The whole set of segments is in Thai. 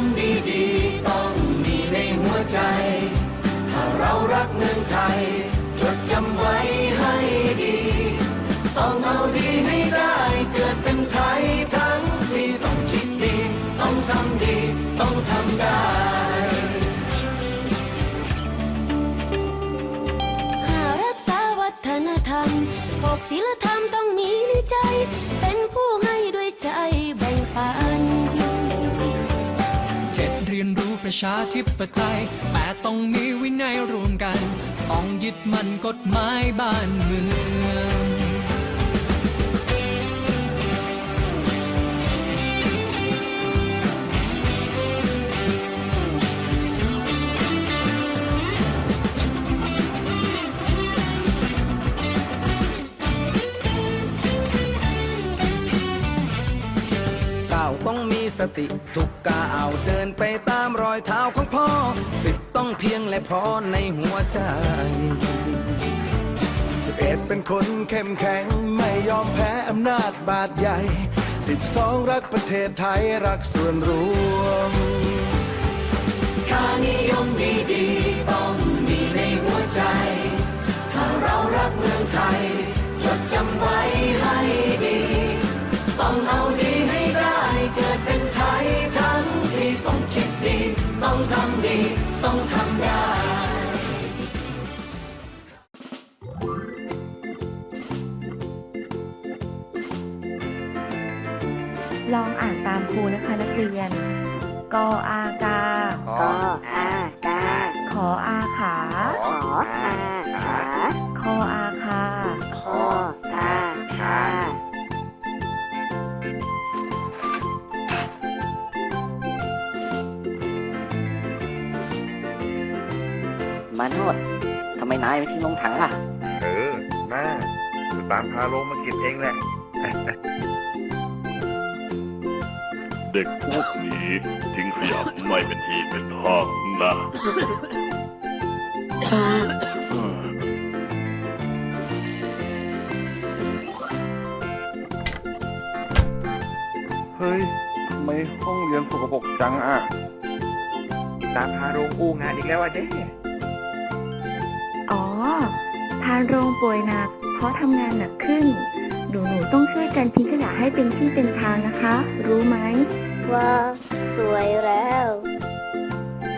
านิยมดีๆ ต้องมีในหัวใจ ถ้าเรารักเมืองไทย จดจำไว้ให้ดี ต้องเอาดีให้ได้เกิดเป็นไทยทั้งที่ต้องคิดดี ต้องทำดี ต้องทำได้หารักษาวัฒนธรรมหกศีลธรรมต้องมีในใจ เป็นผู้ให้ด้วยใจแบ่งปัน ประชาธิปไตยแต่ต้องมีวินัยรวมกัน ต้องยึดมั่นกฎหมายบ้านเมือง สติทุกก้าวเดินไปตามรอยเท้าของพ่อ สิบต้องเพียงและพอในหัวใจสิบเอ็ดเป็นคนเข้มแข็งไม่ยอมแพ้อำนาจบาดใหญ่สิบสองรักประเทศไทยรักส่วนรวมค่านิยม ลองอ่านตามครูนะคะนักเรียน กออากากออากาขออาขา ขออาขาคออาคา คออาคามาโนดทำไมนายไม่ทิ้งลงถังล่ะ เออน่าจะตามพาลงมาเก็บเองแหละ เด็กพวกนี้ทิ้งขยะไม่เป็นทีเป็นทางนะเออเฮ้ยทำไมห้องเรียนสกปรกจังอะ ตามพาโรงอู้งานอีกแล้วอะเด้อ๋อทานโรงป่วยหนักเพราะทำงานหนักขึ้น หนูหนูๆต้องช่วยกันทิ้งขยะให้เป็นที่เป็นทางนะคะ รู้ไหม ว้าสวยแล้ว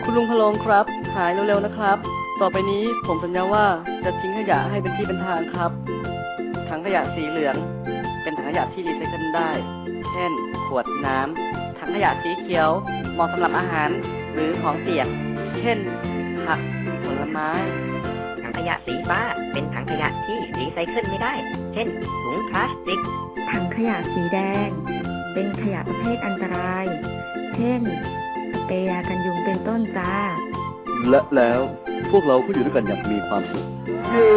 คุณลุงพะโลงครับ หายเร็วๆนะครับ ต่อไปนี้ผมสัญญาว่าจะทิ้งขยะให้เป็นที่เป็นทางครับ ถังขยะสีเหลือง เป็นถังขยะที่รีไซเคิลได้ เช่น ขวดน้ำถังขยะสีเขียว เหมาะสำหรับอาหารหรือของเปียก เช่นผักผลไม้ถัง ขยะสีฟ้า เป็นถังขยะที่รีไซเคิลไม่ได้ เช่นถุงพลาสติก ถังขยะสีแดง เป็นขยะประเภทอันตราย เช่นสเปรย์ยากันยุงเป็นต้นจ้า และแล้วพวกเราก็อยู่ด้วยกันอย่างมีความสุข เย้